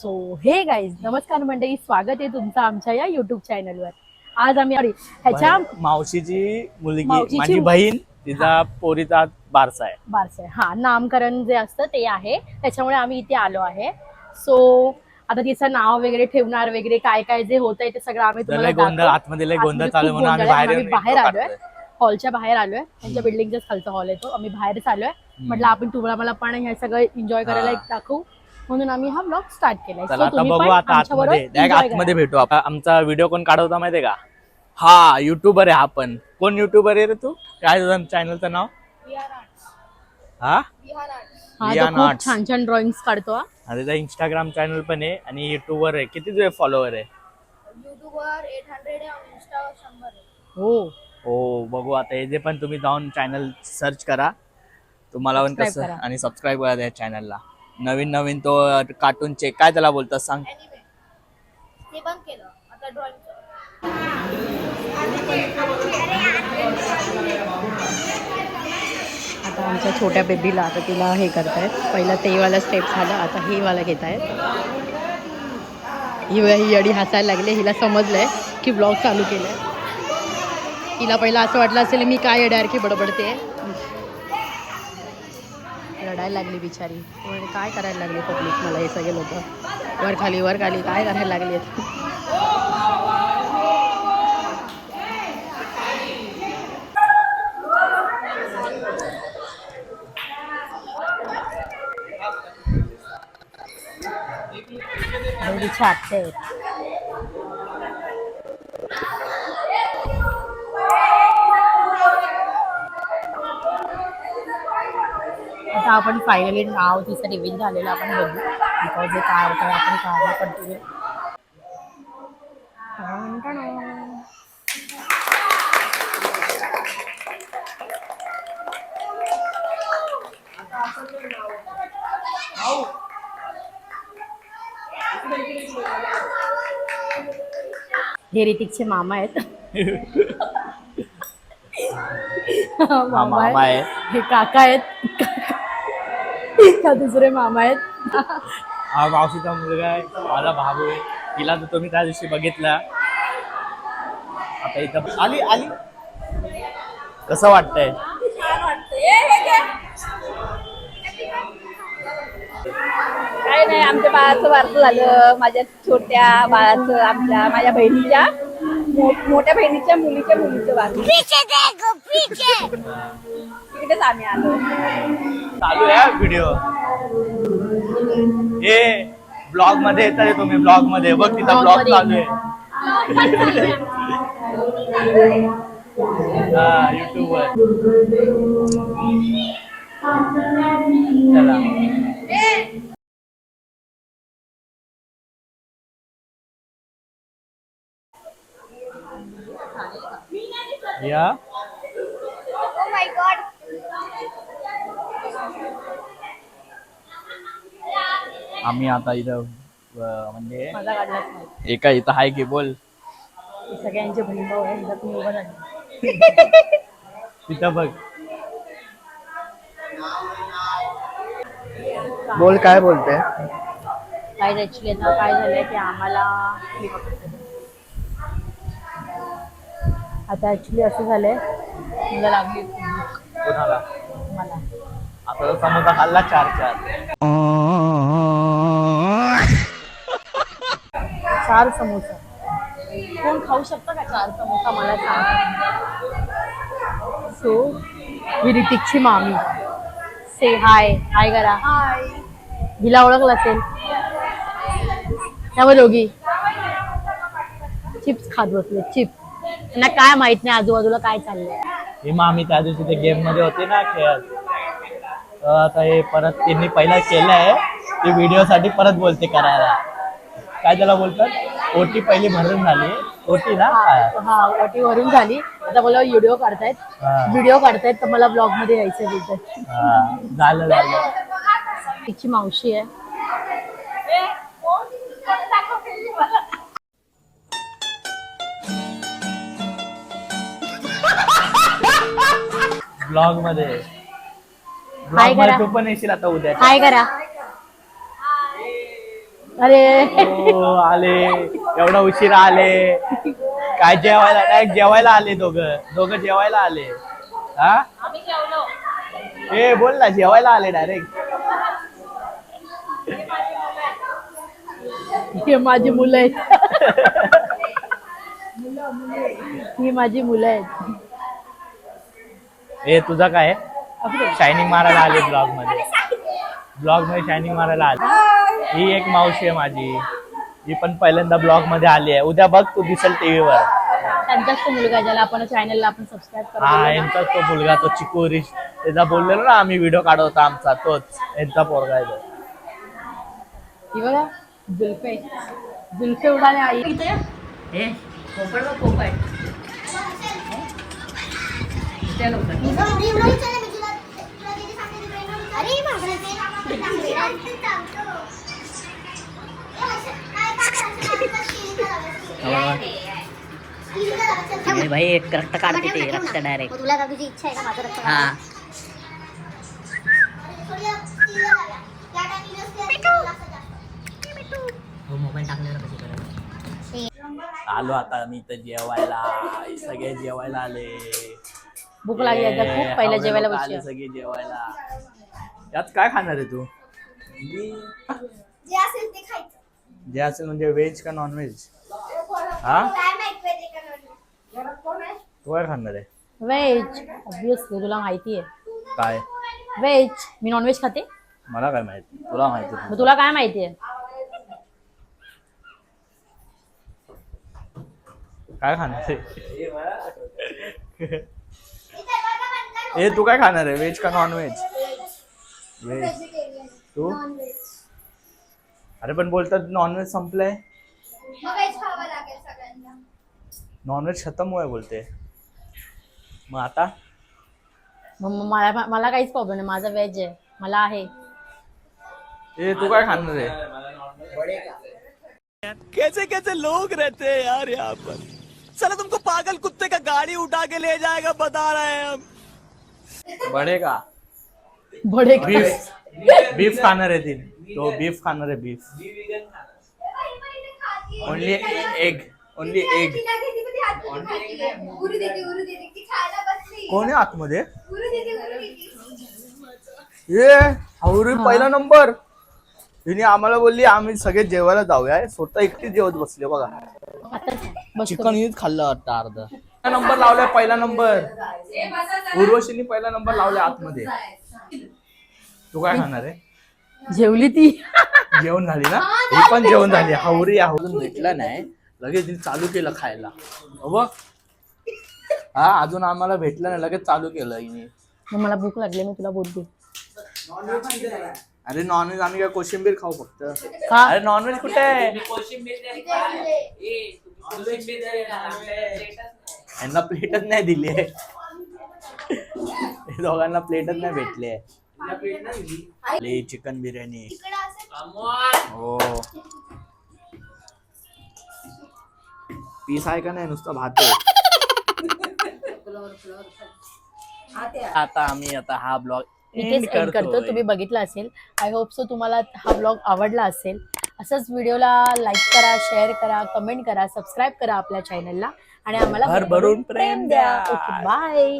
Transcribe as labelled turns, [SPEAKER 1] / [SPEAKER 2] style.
[SPEAKER 1] So हे guys नमस्कार मंडळी स्वागत आहे तुमचं आमच्या या युट्यूब चॅनलवर आज आम्ही ह्याच्या
[SPEAKER 2] मावशीची मुलगी माझी बहीण तिचा पोरीचा बारसा आहे.
[SPEAKER 1] बारसे हा नामकरण जे असतं ते आहे. त्याच्यामुळे आम्ही इथे आलो आहे. सो आता तिचं नाव वगैरे ठेवणार वगैरे काय काय जे होत आहे ते सगळं आम्ही तुम्हाला
[SPEAKER 2] गोंधळ. आतमध्ये गोंधळ चालू म्हणून आम्ही
[SPEAKER 1] आहे.
[SPEAKER 2] बाहेर
[SPEAKER 1] आलोय. हॉलच्या बाहेर आलोय. त्यांच्या बिल्डिंगच्याच खालचा हॉल आहे तो आम्ही बाहेर आलोय. म्हटलं आपण तुम्हाला मला पण हे सगळं एन्जॉय करायला. एक दाखवू. म्हणून आम्ही हा ब्लॉग स्टार्ट केलाय.
[SPEAKER 2] चला
[SPEAKER 1] So
[SPEAKER 2] आता
[SPEAKER 1] तुम्ही
[SPEAKER 2] बघू
[SPEAKER 1] पण
[SPEAKER 2] आता
[SPEAKER 1] आमच्याबरोबर
[SPEAKER 2] आतमध्ये. direct
[SPEAKER 1] enjoy
[SPEAKER 2] आतमध्ये. भेटू आपण. आमचा व्हिडिओ कोण काढत होता माहितीये का? हा युट्यूबर आहे हा पण. कोण युट्यूबर आहे रे तू? काय तुझं चॅनलचं नाव? हा?
[SPEAKER 1] हा तो
[SPEAKER 2] Vian
[SPEAKER 1] खूप
[SPEAKER 2] Arts.
[SPEAKER 1] छान छान ड्रॉइंग काढतो हा.
[SPEAKER 2] आणि त्याचा इंस्टाग्राम चॅनल पण आहे आणि युट्यूबवर आहे. किती तुझे फॉलोअर आहे?
[SPEAKER 1] हो.
[SPEAKER 2] हो बघू आता. हे जे पण तुम्ही जाऊन चॅनल सर्च करा. तुम्हाला पण
[SPEAKER 1] Subscribe
[SPEAKER 2] कसं
[SPEAKER 1] करा.
[SPEAKER 2] आणि सबस्क्राईब करा त्या चॅनलला नवीन नवीन तो कार्टूनचे. काय त्याला बोलतात सांग.
[SPEAKER 3] ते केलं. आता
[SPEAKER 1] आमच्या छोट्या बेबीला आता तिला हे करतायत. पहिला ते वाला स्टेप झालं आता हे वाला घेत आहेत ही ही अडी हसायला लागली. हिला समजलंय की ब्लॉग चालू केलंय. हिला पहिला असं वाटलं असेल मी काय की बडबडते. रडायला लागली बिचारी. काय करायला लागली पब्लिक मला हे सगळे लोक? वर खाली वर खाली काय करायला लागले? एवढी आता आपण फायनली नाव तिचं रिव्हील झालेलं आपण बघू. बिकॉज हे काय होतं आपण काय कंटिन्यू हे ऋतिकचे मामा आहेत. मामा
[SPEAKER 2] मामा
[SPEAKER 1] आहे
[SPEAKER 2] आहे.
[SPEAKER 1] हे काका आहेत. हा दुसरे मामा आहेत.
[SPEAKER 2] हा मावशीचा मुलगा आहे माझा भाऊ आहे. तिला तर तुम्ही त्या दिवशी बघितला. आता इथं आली आली. कसं वाटतंय?
[SPEAKER 3] काय नाही आमच्या बाळाचं वारस झालं. माझ्या छोट्या बाळाचं आमच्या माझ्या बहिणीच्या. मोठ्या बहिणीच्या मुलीच्या मुलीचं तिकडेच आम्ही आलो.
[SPEAKER 2] चालू आहे व्हिडिओ हे ब्लॉगमध्ये येत आहे तुम्ही ब्लॉगमध्ये. बघ तिथं ब्लॉग. चालू आहे. हा युट्यूब वर चला या. आम्ही आता इथं म्हणजे
[SPEAKER 1] माझा काढलाच नाही.
[SPEAKER 2] एका इथं आहे की बोल.
[SPEAKER 1] हे सगळ्यांचे बहीण भाऊ आहे हिला तुम्ही उभं राहा.
[SPEAKER 2] तिथं बघ. बोल काय बोलते
[SPEAKER 1] काय ऍक्च्युली काय झालंय की आम्हाला? आता ऍक्च्युली असं झालंय मला लागली भूक.
[SPEAKER 2] कोणाला?
[SPEAKER 1] मला.
[SPEAKER 2] आता तो समोसा खाल्ला चार चार.
[SPEAKER 1] चार समोसा. कोण खाऊ शकतं का चार समोसा? मला सांग. सो ऋतिकची मामी. से हाय हाय करा
[SPEAKER 3] हाय
[SPEAKER 1] हिला ओळखलं असेल. त्यामुळे दोघी. चिप्स खात बसले. चिप्स. त्यांना काय माहीत नाही आजूबाजूला काय चाललंय.
[SPEAKER 2] हे मग आम्ही त्या दिवशी ते गेममध्ये होते ना खेळत तर आता हे परत त्यांनी पहिला केलंय ते व्हिडिओ साठी परत बोलते करायला. काय त्याला बोलतात? ओटी पहिली भरून झाली. ओटी ना? हा.
[SPEAKER 1] हा ओटी वरून झाली. आता मला व्हिडिओ काढतायत.
[SPEAKER 2] हा.
[SPEAKER 1] व्हिडिओ काढतायत तर मला ब्लॉगमध्ये यायचं बोलतात
[SPEAKER 2] हा. झालं झालं.
[SPEAKER 1] तिची मावशी आहे.
[SPEAKER 2] ब्लॉगमध्ये.
[SPEAKER 1] हाय
[SPEAKER 2] ब्लॉगमध्ये
[SPEAKER 1] करा.
[SPEAKER 2] तू पण येशील आता उद्या.
[SPEAKER 1] हाय करा अरे.
[SPEAKER 2] हो आले. एवढा उशिरा आले. काय जेवायला डायरेक्ट जेवायला आले दोघं. दोघं जेवायला आले. हा? ए बोल ना जेवायला आले डायरेक्ट
[SPEAKER 1] हे माझी मुलं आहेत. ही माझी मुलं आहेत.
[SPEAKER 2] ए तुझा काय शायनिंग मारायला आले ब्लॉगमध्ये ब्लॉगमध्ये शायनिंग मारायला आली. ही एक मावशी आहे माझी. ही पण पहिल्यांदा ब्लॉगमध्ये आली आहे. उद्या बघ तू दिसेल टीव्हीवर.
[SPEAKER 1] त्यांचाच तो मुलगा ज्याला आपण चॅनलला आपण सबस्क्राईब
[SPEAKER 2] हा
[SPEAKER 1] करू
[SPEAKER 2] यांचाच तो मुलगा तो चिकू रिश. त्याचा बोललेलो ना आम्ही व्हिडिओ काढत होता आमचा तोच. यांचा पोरगा आहे तो.
[SPEAKER 1] ही बघा जुल्फे. जुल्फे उडाले आई.
[SPEAKER 4] अरे भाई एक रक्त काढते ते रक्त डायरेक्ट
[SPEAKER 5] तुला का तुझी इच्छा आहे का माझं रक्त
[SPEAKER 4] हा. हो मोबाईल टाकल्यावर
[SPEAKER 2] आलो आता मी इथं जेवायला. सगळे जेवायला आले.
[SPEAKER 1] भूक लागली आता खूप
[SPEAKER 2] आवडे
[SPEAKER 1] जेवायला
[SPEAKER 2] सगळे जेवायला. यात काय खाणार आहे तू?
[SPEAKER 5] जे असेल ते खायचं.
[SPEAKER 2] जे असेल म्हणजे व्हेज का नॉन व्हेज हा? तू काय खाणार आहे?
[SPEAKER 1] व्हेज. ऑब्विसली तुला माहिती आहे.
[SPEAKER 2] काय?
[SPEAKER 1] व्हेज मी नॉनव्हेज खाते.
[SPEAKER 2] मला काय माहिती? तुला माहिती
[SPEAKER 1] तुला काय माहिती आहे?
[SPEAKER 2] काय खाणार ए तू काय खाणार आहे? व्हेज का नॉन व्हेज व्हेज तू? अरे पण बोलतात नॉनव्हेज संपलंय.
[SPEAKER 5] मग काहीच खावं लागेल सगळ्यांना.
[SPEAKER 2] नॉनव्हेज खतम होय बोलते. मग आता?
[SPEAKER 1] मग मग मला मला काहीच प्रॉब्लेम नाही. माझा व्हेज आहे. मला आहे.
[SPEAKER 2] ए तू काय खाणार आहे?
[SPEAKER 6] कैसे कैसे लोग रहते हैं यार यहाँ पर? चलो तुमको पागल कुत्ते का गाड़ी उठा के ले जाएगा बता रहे हैं हम।
[SPEAKER 2] बडे का
[SPEAKER 1] बडे
[SPEAKER 2] बीफ बीफ खाणार आहे ती तो बीफ खाणार आहे beef. Only egg only egg कोण आहे आतमध्ये? ए हावरी पहिला नंबर। तिने आम्हाला बोलली आम्ही सगळे जेवायला जाऊया. स्वतः एकटी जेवत बसले बघा. चिकन खाल्लं वाटतं अर्ध. पहिला नंबर लावलाय पहिला नंबर. उर्वशीने पहिला नंबर लावलाय आतमध्ये. तू काय खाणार आहे?
[SPEAKER 1] जेवली ती.
[SPEAKER 2] जेवण झाली ना? ही पण जेवण झाली. हावरी अजून भेटला नाही. लगेच तिने चालू केलं खायला. हो बघ. हा अजून आम्हाला भेटलं नाही. लगेच चालू केलं हिने.
[SPEAKER 1] मला भूक लागली मी तुला बोलते
[SPEAKER 2] अरे नॉनव्हेज आम्ही काय कोशिंबीर खाऊ फक्त.
[SPEAKER 1] का
[SPEAKER 2] अरे नॉनव्हेज कुठे आहे? यांना प्लेटच नाही दिली आहे. दोघांना प्लेटच नाही भेटले आपली चिकन बिर्याणी. हो. पीस आहे का नाही? नुसतं भात आहे. आता आम्ही आता हा ब्लॉग
[SPEAKER 1] इथेच एंड करतो. तुम्ही बघितला असेल. आय होप सो तुम्हाला हा ब्लॉग आवडला असेल. असंच व्हिडिओला लाईक करा शेअर करा कमेंट करा सबस्क्राईब करा आपल्या चॅनलला आणि आम्हाला
[SPEAKER 2] भरभरून प्रेम द्या.
[SPEAKER 1] बाय